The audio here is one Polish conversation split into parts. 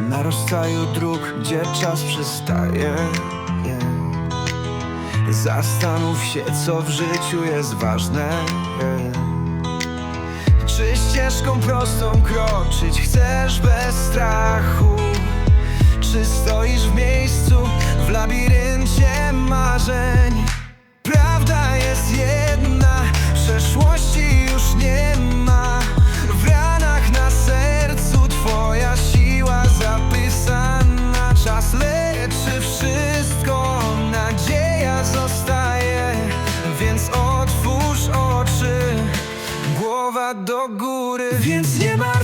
Na rozstaju dróg, gdzie czas przystaje Zastanów się, co w życiu jest ważne Czy ścieżką prostą kroczyć chcesz bez strachu? Czy stoisz w miejscu, w labiryncie marzeń? Do góry. Więc nie martw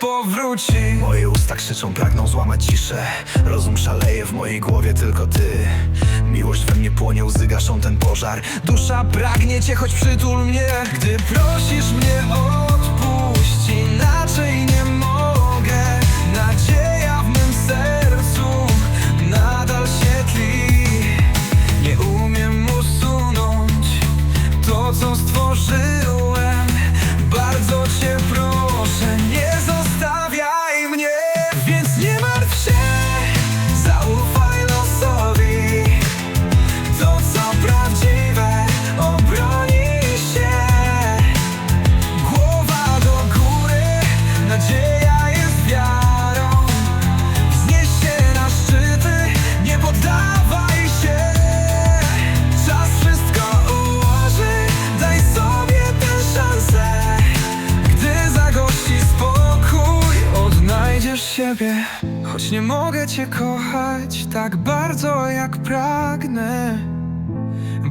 powróci. Moje usta krzyczą, pragną złamać ciszę. Rozum szaleje w mojej głowie, tylko ty. Miłość we mnie płonie, łzy gaszą ten pożar. Dusza pragnie cię, choć przytul mnie. Gdy prosisz mnie odpuść siebie. Choć nie mogę cię kochać tak bardzo jak pragnę.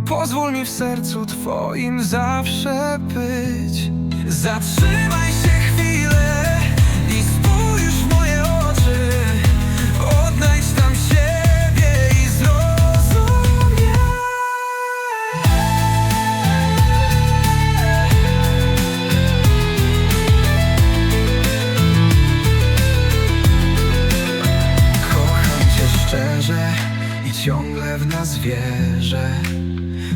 Pozwól mi w sercu twoim zawsze być. Zatrzymaj wierzę.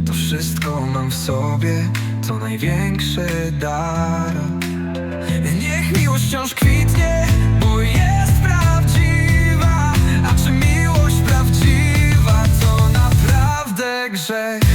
To wszystko mam w sobie, to największy dar. Niech miłość wciąż kwitnie, bo jest prawdziwa. A czy miłość prawdziwa to naprawdę grzech